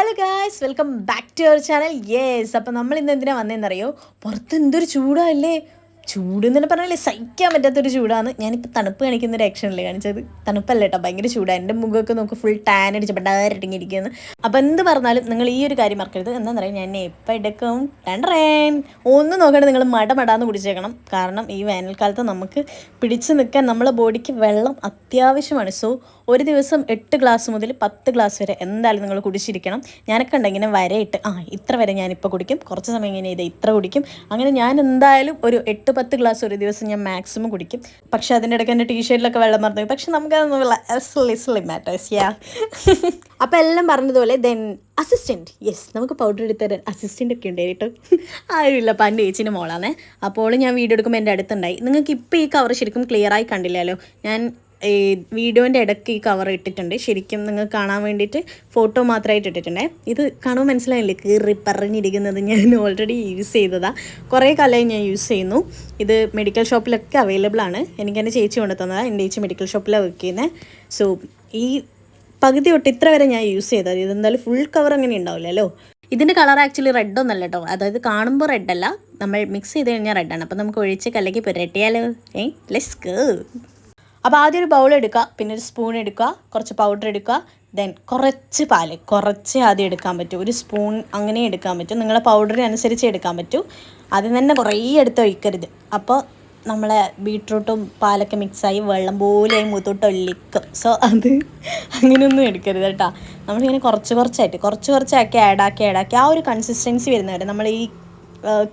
Hello guys welcome back to our channel yes അപ്പം നമ്മൾ ഇന്ന് എന്തിനാണ് വന്നതെന്നറിയോ പുറത്ത് എന്തൊരു ചൂടല്ലേ ചൂട് എന്ന് പറഞ്ഞാലേ സഹിക്കാൻ പറ്റാത്തൊരു ചൂടാണ്. ഞാനിപ്പോൾ തണുപ്പ് കാണിക്കുന്ന ഒരു ആക്ഷനല്ലേ കാണിച്ചത്? തണുപ്പല്ല കേട്ടോ ഭയങ്കര ചൂടാണ് എന്റെ മുഖമൊക്കെ നമുക്ക് ഫുൾ ടാൻ അടിച്ച് പെടാരട്ടിങ്ങിരിക്കുന്നു അപ്പോൾ എന്ത് പറഞ്ഞാലും നിങ്ങൾ ഈ ഒരു കാര്യം മറക്കരുത്. എന്താണെന്ന് പറയാം ഞാൻ എപ്പോൾ എടുക്കും. ടണ്ടറേൻ ഒന്ന് നോക്കണ്ട നിങ്ങൾ മട മടാന്ന് കുടിച്ചേക്കണം. കാരണം ഈ വേനൽക്കാലത്ത് നമുക്ക് പിടിച്ചു നിൽക്കാൻ നമ്മളെ ബോഡിക്ക് വെള്ളം അത്യാവശ്യമാണ്. സോ ഒരു ദിവസം എട്ട് ഗ്ലാസ് മുതൽ പത്ത് ഗ്ലാസ് വരെ എന്തായാലും നിങ്ങൾ കുടിച്ചിരിക്കണം. ഞാനൊക്കെ ഉണ്ട് ഇങ്ങനെ വരയിട്ട് ആ ഇത്ര വരെ ഞാനിപ്പോൾ കുടിക്കും. കുറച്ച് സമയം ഇങ്ങനെ ഇത് ഇത്ര കുടിക്കും. അങ്ങനെ ഞാൻ എന്തായാലും ഒരു എട്ട് പത്ത് ഗ്ലാസ് ഒരു ദിവസം ഞാൻ മാക്സിമം കുടിക്കും. പക്ഷേ അതിന്റെ ഇടയ്ക്ക് എന്റെ ടീഷർട്ടിലൊക്കെ വെള്ളം മറന്നു പക്ഷെ നമുക്കതൊന്നും മാറ്റേഴ്സ് യാ അപ്പം എല്ലാം പറഞ്ഞതുപോലെ ദെൻ അസിസ്റ്റന്റ് യെസ് നമുക്ക് പൗഡർ എടുത്ത് തരാൻ അസിസ്റ്റന്റ് ഒക്കെ ഉണ്ട് കേട്ടോ. ആരുമില്ല. അപ്പം എന്റെ ചേച്ചിന്റെ മോളാണ്. അപ്പോൾ ഞാൻ വീഡിയോ എടുക്കുമ്പോൾ എന്റെ അടുത്തുണ്ടായി. നിങ്ങൾക്ക് ഇപ്പോൾ ഈ കവർ ശരിക്കും ക്ലിയറായി കണ്ടില്ലല്ലോ. ഞാൻ ഈ വീഡിയോന്റെ ഇടയ്ക്ക് ഈ കവർ ഇട്ടിട്ടുണ്ട്. ശരിക്കും നിങ്ങൾ കാണാൻ വേണ്ടിയിട്ട് ഫോട്ടോ മാത്രമായിട്ട് ഇട്ടിട്ടുണ്ടേ. ഇത് കാണുമ്പോൾ മനസ്സിലായില്ലേ? കീറി പറഞ്ഞിരിക്കുന്നത് ഞാൻ ഓൾറെഡി യൂസ് ചെയ്തതാണ് കുറേ കാലമായി ഞാൻ യൂസ് ചെയ്യുന്നു. ഇത് മെഡിക്കൽ ഷോപ്പിലൊക്കെ അവൈലബിൾ ആണ്. എനിക്ക് എന്റെ ചേച്ചി കൊണ്ടു തന്നതാണ് എന്റെ ചേച്ചി മെഡിക്കൽ ഷോപ്പിലാണ് വർക്ക് ചെയ്യുന്നത് സോ ഈ പകുതി തൊട്ട് ഇത്ര വരെ ഞാൻ യൂസ് ചെയ്തത്. ഇതെന്തായാലും ഫുൾ കവർ അങ്ങനെ ഉണ്ടാവില്ലല്ലോ. ഇതിന്റെ കളർ ആക്ച്വലി റെഡ് ഒന്നല്ല കേട്ടോ. അതായത് കാണുമ്പോൾ റെഡ് അല്ല. നമ്മൾ മിക്സ് ചെയ്ത് കഴിഞ്ഞാൽ റെഡാണ് അപ്പോൾ നമുക്ക് ഒഴിച്ച് കലക്കി പുരട്ടിയാലോ? ഏ ലെസ് അപ്പോൾ ആദ്യം ഒരു ബൗൾ എടുക്കുക പിന്നെ ഒരു സ്പൂൺ എടുക്കുക കുറച്ച് പൗഡർ എടുക്കുക ദെൻ കുറച്ച് പാൽ കുറച്ച് ആദ്യം എടുക്കാൻ പറ്റും. ഒരു സ്പൂൺ അങ്ങനെ എടുക്കാൻ പറ്റും. നിങ്ങളെ പൗഡറിനനുസരിച്ച് എടുക്കാൻ പറ്റും. ആദ്യം തന്നെ കുറേ എടുത്ത് ഒഴിക്കരുത്. അപ്പോൾ നമ്മളെ ബീട്രൂട്ടും പാലൊക്കെ മിക്സായി വെള്ളം പോലെയായി മുത്തോട്ട് ഒല്ലിക്കും സോ അത് അങ്ങനെയൊന്നും എടുക്കരുത് കേട്ടോ. നമ്മളിങ്ങനെ കുറച്ച് കുറച്ചായിട്ട് കുറച്ച് കുറച്ചാക്കി ആഡാക്കി ആഡാക്കി ആ ഒരു കൺസിസ്റ്റൻസി വരുന്നവരെ നമ്മൾ ഈ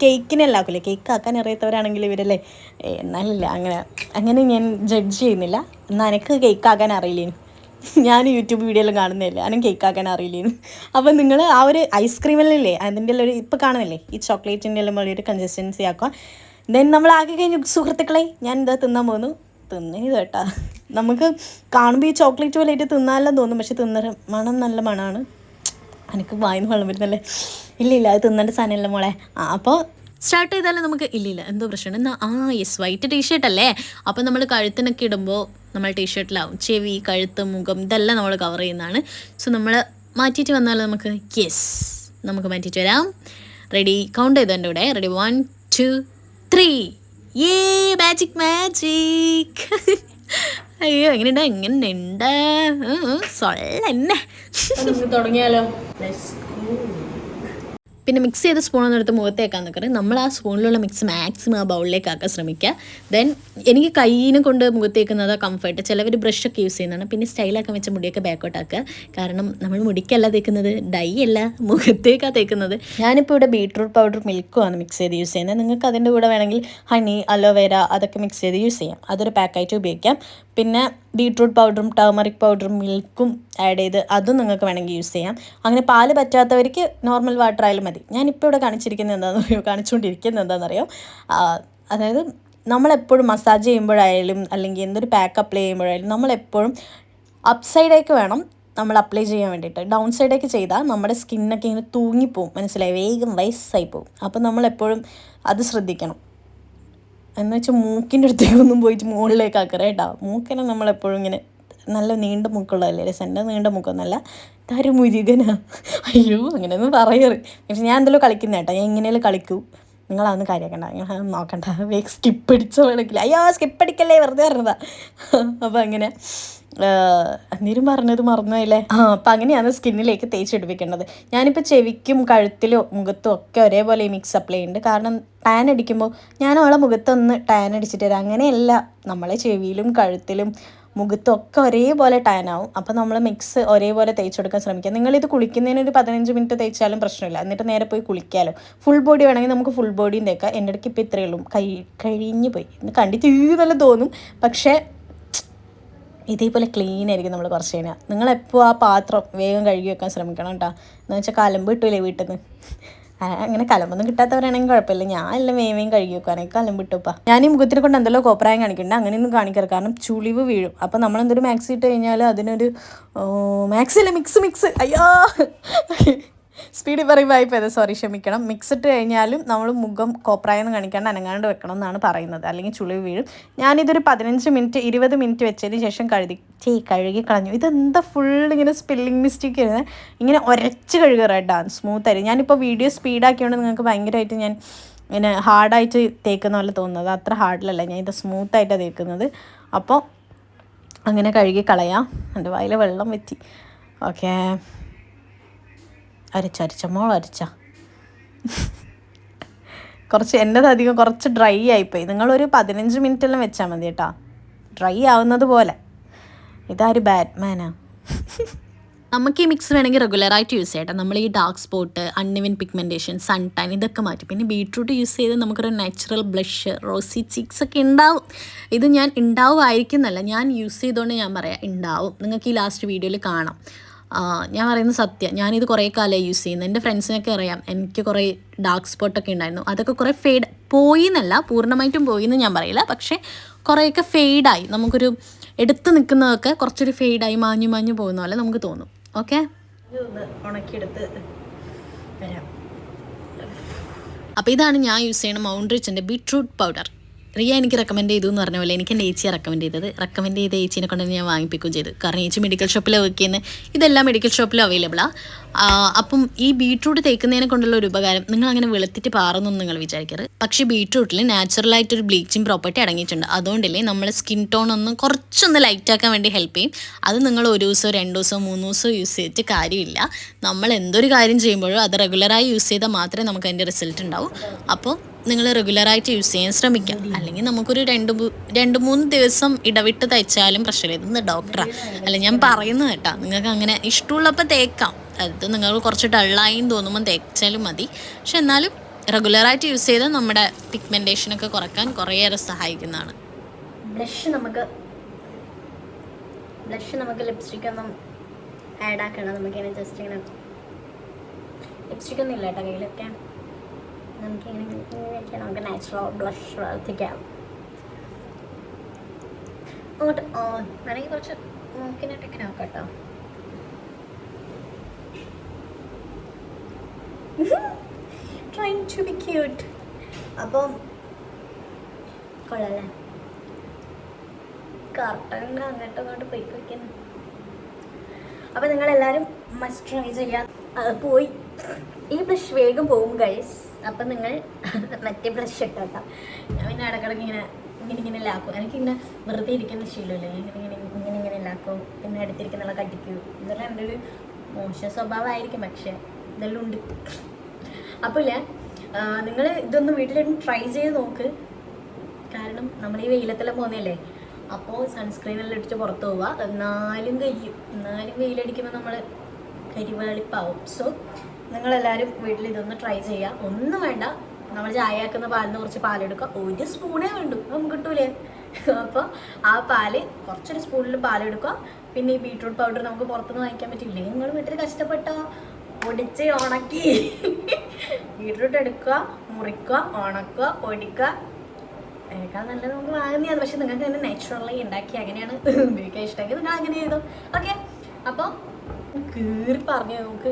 കേക്കിനെല്ലാം ആക്കില്ലേ കേക്ക് ആക്കാൻ അറിയാത്തവരാണെങ്കിൽ ഇവരല്ലേ? എന്നാലില്ല അങ്ങനെ അങ്ങനെ ഞാൻ ജഡ്ജ് ചെയ്യുന്നില്ല. എന്നാൽ എനിക്ക് കേക്ക് ആക്കാൻ അറിയില്ലേനു? ഞാൻ യൂട്യൂബ് വീഡിയോയിലും കാണുന്നില്ല ഞാനും കേക്ക് ആക്കാൻ അറിയില്ലേനു? അപ്പം നിങ്ങൾ ആ ഒരു ഐസ്ക്രീമിലല്ലേ അതിന്റെ എല്ലാം ഒരു ഇപ്പോൾ കാണുന്നില്ലേ ഈ ചോക്ലേറ്റിന്റെ എല്ലാം ഒരു കൺസിസ്റ്റൻസി ആക്കുക ദെൻ നമ്മൾ ആക്കി കഴിഞ്ഞു സുഹൃത്തുക്കളെ ഞാൻ എന്താ തിന്നാൻ പോകുന്നു തിന്നേത് കേട്ടാ. നമുക്ക് കാണുമ്പോൾ ഈ ചോക്ലേറ്റ് പോലെയായിട്ട് തിന്നാനെല്ലാം തോന്നും പക്ഷെ തിന്നര മണം നല്ല മണമാണ് എനിക്ക് വായിന്ന് വെള്ളം വരുന്നല്ലേ? ഇല്ല ഇല്ല അത് തിന്നേണ്ട സാധനമല്ല മോളെ. ആ അപ്പോൾ സ്റ്റാർട്ട് ചെയ്താലും നമുക്ക് ഇല്ലില്ല ഇല്ല എന്തോ പ്രശ്നം എന്നാൽ ആ യെസ് വൈറ്റ് ടീഷർട്ട് അല്ലേ? അപ്പം നമ്മൾ കഴുത്തിനൊക്കെ ഇടുമ്പോൾ നമ്മൾ ടീഷർട്ടിലാവും ചെവി കഴുത്ത് മുഖം ഇതെല്ലാം നമ്മൾ കവർ ചെയ്യുന്നതാണ്. സോ നമ്മൾ മാറ്റിയിട്ട് വന്നാൽ നമുക്ക്? യെസ് നമുക്ക് മാറ്റിയിട്ട് വരാം. റെഡി കൗണ്ട് ചെയ്തു എന്റെ കൂടെ? Ready one two three a magic magic അയ്യോ എങ്ങനെയുണ്ട്? എങ്ങനെയുണ്ട്? സൊള്ളന്നെ നമുക്ക് തുടങ്ങിയാലോ? പിന്നെ മിക്സ് ചെയ്ത സ്പൂണൊന്നും എടുത്ത് മുഖത്തേക്കാൻ നിൽക്കരുത് നമ്മൾ ആ സ്പൂണിലുള്ള മിക്സ് മാക്സിമം ആ ബൗളിലേക്ക് ആക്കാൻ ശ്രമിക്കുക. ദെൻ എനിക്ക് കയ്യിനെ കൊണ്ട് മുഖത്തേക്കുന്നത് കംഫർട്ട് ചിലവർ ബ്രഷൊക്കെ യൂസ് ചെയ്യുന്നതാണ്. പിന്നെ സ്റ്റൈലാക്കാൻ വെച്ച മുടിയൊക്കെ ബാക്കോട്ട് ആക്കുക. കാരണം നമ്മൾ മുടിക്കല്ല തേക്കുന്നത് ഡൈ അല്ല മുഖത്തേക്കാണ് തേക്കുന്നത്. ഞാനിപ്പോൾ ഇവിടെ ബീട്രൂട്ട് പൗഡർ മിൽക്കുമാണ് മിക്സ് ചെയ്ത് യൂസ് ചെയ്യുന്നത്. നിങ്ങൾക്ക് അതിന്റെ കൂടെ വേണമെങ്കിൽ ഹണി അലോവേര അതൊക്കെ മിക്സ് ചെയ്ത് യൂസ് ചെയ്യാം. അതൊരു പാക്കായിട്ട് ഉപയോഗിക്കാം. പിന്നെ ബീട്രൂട്ട് പൗഡറും ടർമറിക് പൗഡറും മിൽക്കും ആഡ് ചെയ്ത് അതും നിങ്ങൾക്ക് വേണമെങ്കിൽ യൂസ് ചെയ്യാം. അങ്ങനെ പാൽ പറ്റാത്തവർക്ക് നോർമൽ വാട്ടർ ആയാലും മതി. ഞാനിപ്പോൾ ഇവിടെ കാണിച്ചിരിക്കുന്നത് എന്താണെന്ന് അറിയോ? കാണിച്ചുകൊണ്ടിരിക്കുന്നത് എന്താണെന്നറിയോ അതായത് നമ്മളെപ്പോഴും മസാജ് ചെയ്യുമ്പോഴായാലും അല്ലെങ്കിൽ എന്തൊരു പാക്ക് അപ്ലൈ ചെയ്യുമ്പോഴായാലും നമ്മളെപ്പോഴും അപ്പ് സൈഡേക്ക് വേണം നമ്മൾ അപ്ലൈ ചെയ്യാൻ വേണ്ടിയിട്ട്. ഡൗൺ സൈഡേക്ക് ചെയ്താൽ നമ്മുടെ സ്കിന്നൊക്കെ ഇങ്ങനെ തൂങ്ങിപ്പോവും. മനസ്സിലായി? വേഗം വയസ്സായി പോവും അപ്പോൾ നമ്മളെപ്പോഴും അത് ശ്രദ്ധിക്കണം. എന്ന് വെച്ചാൽ മൂക്കിന്റെ അടുത്തേക്കൊന്നും പോയിട്ട് മുകളിലേക്ക് ആക്കറേട്ടാ മൂക്കിനെ നമ്മളെപ്പോഴും ഇങ്ങനെ നല്ല നീണ്ട മൂക്കുള്ളതല്ലേ? രസന്റെ നീണ്ട മുക്കം നല്ല മുരുകനാ അയ്യോ അങ്ങനെയൊന്നും പറയറ് പക്ഷെ ഞാൻ എന്തെങ്കിലും കളിക്കുന്ന കേട്ടോ. ഞാൻ എങ്ങനെയാലും കളിക്കൂ. നിങ്ങളതൊന്ന് കാര്യമാക്കണ്ട നിങ്ങൾ നോക്കണ്ട. വേഗം സ്കിപ്പ് അടിച്ചോ വേണമെങ്കിൽ അയ്യോ സ്കിപ്പ് അടിക്കല്ലേ? വെറുതെ പറഞ്ഞതാ. അപ്പോൾ അങ്ങനെ അന്നേരം പറഞ്ഞത് മറന്നുപോയില്ലേ? ആ അപ്പം അങ്ങനെയാണ് സ്കിന്നിലേക്ക് തേച്ചെടുപ്പിക്കേണ്ടത് ഞാനിപ്പോൾ ചെവിക്കും കഴുത്തിലും മുഖത്തും ഒക്കെ ഒരേപോലെ മിക്സ് അപ്ലൈ ചെയ്യുന്നുണ്ട്. കാരണം ടാൻ അടിക്കുമ്പോൾ ഞാൻ അവളെ മുഖത്തൊന്ന് ടാൻ അടിച്ചിട്ട് തരാം. അങ്ങനെയല്ല. നമ്മളെ ചെവിയിലും കഴുത്തിലും മുഖത്തും ഒക്കെ ഒരേപോലെ ടാൻ ആവും. അപ്പോൾ നമ്മൾ മിക്സ് ഒരേപോലെ തേച്ചെടുക്കാൻ ശ്രമിക്കുക നിങ്ങളിത് കുളിക്കുന്നതിന് ഒരു പതിനഞ്ച് മിനിറ്റ് തേച്ചാലും പ്രശ്നമില്ല. എന്നിട്ട് നേരെ പോയി കുളിക്കാലോ. ഫുൾ ബോഡി വേണമെങ്കിൽ നമുക്ക് ഫുൾ ബോഡിയും തേക്കാം. എന്റെ ഇടയ്ക്ക് ഇപ്പോൾ ഇത്രയേ ഉള്ളൂ. കൈ കഴിഞ്ഞു പോയി. ഇന്ന് കണ്ടിട്ട് നല്ല തോന്നും. പക്ഷേ ഇതേപോലെ ക്ലീൻ ആയിരിക്കും നമ്മൾ കുറച്ച് കഴിഞ്ഞാൽ നിങ്ങളെപ്പോൾ ആ പാത്രം വേഗം കഴുകി വെക്കാൻ ശ്രമിക്കണം കേട്ടോ. എന്ന് വെച്ചാൽ കലമ്പ് കിട്ടൂലേ വീട്ടിൽ നിന്ന് അങ്ങനെ കലമ്പൊന്നും കിട്ടാത്തവരാണെങ്കിൽ കുഴപ്പമില്ല ഞാൻ എല്ലാം മേമേയും കഴുകി വെക്കുവാണെങ്കിൽ കലം വിട്ടുപ്പാ. ഞാൻ ഈ മുഖത്തിനെ കൊണ്ട് എന്തെല്ലോ കോപ്രായം കാണിക്കുന്നുണ്ട് അങ്ങനെയൊന്നും കാണിക്കരുത്. കാരണം ചുളിവ് വീഴും. അപ്പം നമ്മൾ എന്തൊരു മാക്സി ഇട്ട് കഴിഞ്ഞാൽ അതിനൊരു മാക്സി അല്ല മിക്സ് മിക്സ്. അയ്യോ! സ്പീഡിൽ പറയുമ്പോൾ ആയിപ്പോയത് സോറി ക്ഷമിക്കണം. മിക്സ് ഇട്ട് കഴിഞ്ഞാലും നമ്മൾ മുഖം കോപ്രായെന്ന് കാണിക്കാണ്ട് അനങ്ങാണ്ട് വെക്കണം എന്നാണ് പറയുന്നത്. അല്ലെങ്കിൽ ചുളിവ് വീഴും. ഞാനിതൊരു പതിനഞ്ച് മിനിറ്റ് ഇരുപത് മിനിറ്റ് വെച്ചതിന് ശേഷം കഴുകി ചെയ് കഴുകി കളഞ്ഞു. ഇതെന്താ ഫുൾ ഇങ്ങനെ സ്പെല്ലിംഗ് മിസ്റ്റേക്ക് വരുന്നത് ഇങ്ങനെ ഒരച്ച് കഴുകുക റെഡാണ് സ്മൂത്ത് ആയി ഞാനിപ്പോൾ വീഡിയോ സ്പീഡാക്കിയോണ്ട് നിങ്ങൾക്ക് ഭയങ്കരമായിട്ട് ഞാൻ ഇങ്ങനെ ഹാർഡായിട്ട് തേക്കുന്ന പോലെ തോന്നുന്നത്. അത്ര ഹാർഡിലല്ല ഞാൻ ഇത് സ്മൂത്തായിട്ടാണ് തേക്കുന്നത്. അപ്പോൾ അങ്ങനെ കഴുകി കളയാം. എന്റെ വായിൽ വെള്ളം വെറ്റി. ഓക്കെ അരച്ച അരച്ച. മോൾ അരച്ച. കുറച്ച് എന്റെത് അധികം കുറച്ച് ഡ്രൈ ആയിപ്പോയി. നിങ്ങളൊരു പതിനഞ്ച് മിനിറ്റ് എല്ലാം വെച്ചാൽ മതി കേട്ടോ. ഡ്രൈ ആവുന്നത് പോലെ. ഇതാര് ബാറ്റ്മാനാ? നമുക്ക് ഈ മിക്സ് വേണമെങ്കിൽ റെഗുലറായിട്ട് യൂസ് ചെയ്യട്ടെ നമ്മൾ ഈ dark spot uneven pigmentation sun tan ഇതൊക്കെ മാറ്റും. പിന്നെ ബീട്രൂട്ട് യൂസ് ചെയ്ത് നമുക്കൊരു നാച്ചുറൽ ബ്ലഷ് റോസി ചീക്സ് ഒക്കെ ഉണ്ടാവും ഇത് ഞാൻ ഉണ്ടാവുമായിരിക്കുന്നല്ല ഞാൻ യൂസ് ചെയ്തുകൊണ്ട് ഞാൻ പറയാം ഉണ്ടാവും നിങ്ങൾക്ക് ഈ ലാസ്റ്റ് വീഡിയോയിൽ കാണാം. ഞാൻ പറയുന്നത് സത്യം. ഞാനിത് കുറേ കാലമായി യൂസ് ചെയ്യുന്നത് എന്റെ ഫ്രണ്ട്സിനൊക്കെ അറിയാം. എനിക്ക് കുറേ ഡാർക്ക് സ്പോട്ടൊക്കെ ഉണ്ടായിരുന്നു. അതൊക്കെ കുറേ ഫെയ്ഡ് പോയി എന്നല്ല പൂർണമായിട്ടും പോയി എന്ന് ഞാൻ പറയില്ല. പക്ഷേ കുറേയൊക്കെ ഫെയ്ഡായി നമുക്കൊരു എടുത്തു നിൽക്കുന്നതൊക്കെ കുറച്ചൊരു ഫെയ്ഡായി മാഞ്ഞു മാഞ്ഞു പോകുന്ന പോലെ നമുക്ക് തോന്നും. ഓക്കെ ഉണക്കിയെടുത്ത് വരാം. അപ്പോൾ ഇതാണ് ഞാൻ യൂസ് ചെയ്യുന്ന മൗണ്ട് റിച്ചിന്റെ ബീട്രൂട്ട് പൗഡർ റിയ എനിക്ക് റെക്കമെൻഡ് ചെയ്തു എന്ന് പറഞ്ഞ പോലെ എനിക്ക് എന്റെ ഏച്ചിയെ റെക്കമെൻഡ് ചെയ്തത്. റെക്കമെൻഡ് ചെയ്ത ഏച്ചിനെ കൊണ്ട് ഞാൻ വാങ്ങിപ്പിക്കുകയും ചെയ്തു. കാരണം ഏച്ചി മെഡിക്കൽ ഷോപ്പിൽ വർക്ക് ചെയ്യുന്നത് ഇതെല്ലാം മെഡിക്കൽ ഷോപ്പിൽ അവൈലബിളാണ് അപ്പം ഈ ബീട്രൂട്ട് തേക്കുന്നതിനെ കൊണ്ടുള്ള ഒരു ഉപകാരം നിങ്ങൾ അങ്ങനെ വെളുത്തിട്ട് പാറുന്നൊന്നും നിങ്ങൾ വിചാരിക്കരുത്. പക്ഷേ ബീട്രൂട്ടിൽ നാച്ചുറലായിട്ടൊരു ബ്ലീച്ചിങ് പ്രോപ്പർട്ടി അടങ്ങിയിട്ടുണ്ട്. അതുകൊണ്ടല്ലേ നമ്മളെ സ്കിൻ ടോൺ ഒന്ന് കുറച്ചൊന്ന് ലൈറ്റാക്കാൻ വേണ്ടി ഹെൽപ്പ് ചെയ്യും. അത് നിങ്ങൾ ഒരു ദിവസമോ രണ്ട് ദിവസമോ മൂന്ന് ദിവസമോ യൂസ് ചെയ്തിട്ട് കാര്യമില്ല. നമ്മൾ എന്തൊരു കാര്യം ചെയ്യുമ്പോഴും അത് റെഗുലറായി യൂസ് ചെയ്താൽ മാത്രമേ നമുക്ക് അതിന്റെ റിസൾട്ട് ഉണ്ടാവും. അപ്പോൾ നിങ്ങൾ റെഗുലറായിട്ട് യൂസ് ചെയ്യാൻ ശ്രമിക്കാം അല്ലെങ്കിൽ നമുക്കൊരു രണ്ട് രണ്ട് മൂന്ന് ദിവസം ഇടവിട്ട് തയ്ച്ചാലും പ്രശ്നമില്ല. ഇതൊന്ന് ഡോക്ടറാണ് അല്ല ഞാൻ പറയുന്നത് കേട്ടോ. നിങ്ങൾക്ക് അങ്ങനെ ഇഷ്ടമുള്ളപ്പോൾ തേക്കാം. അത് നിങ്ങൾ കുറച്ച് ഡള്ളായി തോന്നുമ്പോൾ തേച്ചാലും മതി. പക്ഷെ എന്നാലും റെഗുലറായിട്ട് യൂസ് ചെയ്താൽ നമ്മുടെ പിഗ്മെന്റേഷനൊക്കെ കുറയ്ക്കാൻ കുറേയേറെ സഹായിക്കുന്നതാണ്. ബ്ലഷ് നമുക്ക് ബ്ലഷ് നമുക്ക് ലിപ്സ്റ്റിക് ഒന്നും ആഡ് ആക്കണം നമുക്കിങ്ങനെ ജസ്റ്റ് ഇങ്ങനെ ലിപ്സ്റ്റിക് ഒന്നും ഇല്ല കേട്ടോ കയ്യിലൊക്കെ. നമുക്കിങ്ങനെ ഇങ്ങനെയൊക്കെ നമുക്ക് നാച്ചുറൽ ബ്ലഷ് വളർത്തിക്കാം. അങ്ങോട്ട് വേണമെങ്കിൽ കുറച്ച് മൂക്കിനായിട്ട് ഇങ്ങനെ നോക്കാം കേട്ടോ ടു ബി ക്യൂട്ട് അപ്പം കൊള്ളാല്ലേ? കറക്റ്റ് അങ്ങോട്ടും അങ്ങോട്ട് പോയി വയ്ക്കുന്നു അപ്പം നിങ്ങളെല്ലാവരും മസ്റ്റ് ട്രൈ ചെയ്യാൻ അത് പോയി. ഈ ബ്ലഷ് വേഗം പോകും ഗൈസ് അപ്പം നിങ്ങൾ മറ്റേ ബ്ലഷ് ഇട്ടോ ഞാൻ പിന്നെ ഇടക്കിടക്ക് ഇങ്ങനെ ഇങ്ങനെ ഇങ്ങനെ ലാക്കും എനിക്കിങ്ങനെ വെറുതെ ഇരിക്കുന്ന ശീലമില്ല. ഇങ്ങനെ ഇങ്ങനെ ഇങ്ങനെ ഇങ്ങനെ ലാക്കും പിന്നെ അടുത്തിരിക്കുന്ന കടിക്കും. ഇതെല്ലാം എന്റെ ഒരു മോശ സ്വഭാവമായിരിക്കും പക്ഷേ ഇതെല്ലാം ഉണ്ട്. അപ്പോൾ ഇല്ലേ നിങ്ങൾ ഇതൊന്ന് വീട്ടിലൊന്ന് ട്രൈ ചെയ്ത് നോക്ക്. കാരണം നമ്മൾ ഈ വെയിലത്തെല്ലാം പോകുന്നതല്ലേ? അപ്പോൾ സൺസ്ക്രീനെല്ലാം ഇടിച്ച് പുറത്ത് പോവുക. എന്നാലും കഴിയും. എന്നാലും വെയിലടിക്കുമ്പോൾ നമ്മൾ കരിവാളിപ്പാവും സോ നിങ്ങളെല്ലാവരും വീട്ടിൽ ഇതൊന്ന് ട്രൈ ചെയ്യുക ഒന്നും വേണ്ട. നമ്മൾ ചായ ആക്കുന്ന പാലിൽ നിന്ന് കുറച്ച് പാലെടുക്കുക ഒരു സ്പൂണേ വേണ്ടു. നമുക്ക് കിട്ടൂലേ? അപ്പോൾ ആ പാൽ കുറച്ചൊരു സ്പൂണിൽ പാലെടുക്കുക പിന്നെ ഈ ബീട്രൂട്ട് പൗഡർ നമുക്ക് പുറത്തുനിന്ന് വാങ്ങിക്കാൻ പറ്റില്ലേ? നിങ്ങൾ വീട്ടിൽ കഷ്ടപ്പെട്ടോ? പൊടിച്ച് ഉണക്കി. ബീട്രൂട്ട് എടുക്കുക മുറിക്കുക ഉണക്കുക പൊടിക്കുക. അതിനേക്കാൾ നല്ലത് നമുക്ക് വാങ്ങുന്നതാണ്. പക്ഷെ നിങ്ങൾക്ക് തന്നെ നാച്ചുറലി ഉണ്ടാക്കി അങ്ങനെയാണ് ഉപയോഗിക്കാൻ ഇഷ്ടമെങ്കിൽ നിങ്ങൾ അങ്ങനെ ചെയ്തു. ഓക്കെ അപ്പോൾ കീറി പറഞ്ഞു നമുക്ക്.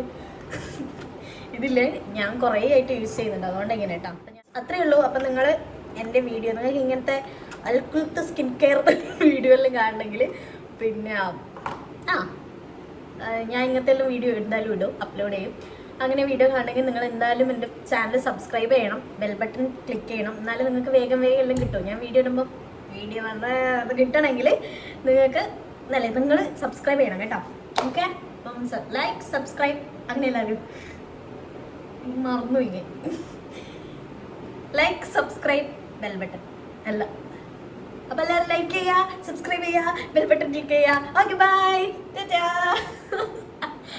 ഇതിൽ ഞാൻ കുറേ ആയിട്ട് യൂസ് ചെയ്യുന്നുണ്ട്. അതുകൊണ്ട് എങ്ങനെ കേട്ടോ അത്രേ ഉള്ളൂ. അപ്പം നിങ്ങൾ എന്റെ വീഡിയോ നിങ്ങൾക്ക് ഇങ്ങനത്തെ അൽക്കുലത്തെ സ്കിൻ കെയർ വീഡിയോ എല്ലാം കാണണമെങ്കിൽ പിന്നെ ആ ഞാൻ ഇങ്ങനത്തെ എല്ലാം വീഡിയോ എന്തായാലും ഇടും. അപ്ലോഡ് ചെയ്യും. അങ്ങനെ വീഡിയോ കാണണമെങ്കിൽ നിങ്ങൾ എന്തായാലും എന്റെ ചാനൽ സബ്സ്ക്രൈബ് ചെയ്യണം. ബെൽ ബട്ടൺ ക്ലിക്ക് ചെയ്യണം. എന്നാലും നിങ്ങൾക്ക് വേഗം വേഗം എല്ലാം കിട്ടും. ഞാൻ വീഡിയോ ഇടുമ്പോൾ വീഡിയോ നല്ല അത് കിട്ടണമെങ്കിൽ നിങ്ങൾക്ക് നല്ല നിങ്ങൾ സബ്സ്ക്രൈബ് ചെയ്യണം കേട്ടോ. ഓക്കെ? അപ്പം ലൈക്ക് സബ്സ്ക്രൈബ് അങ്ങനെ എല്ലാവരും. മറന്നുപോയി ലൈക്ക് സബ്സ്ക്രൈബ് ബെൽ ബട്ടൺ അല്ല. അപ്പൊ എല്ലാവരും ലൈക്ക് ചെയ്യുക സബ്സ്ക്രൈബ് ചെയ്യുക ബെൽ ബട്ടൺ ക്ലിക്ക് ചെയ്യുക. Okay bye tata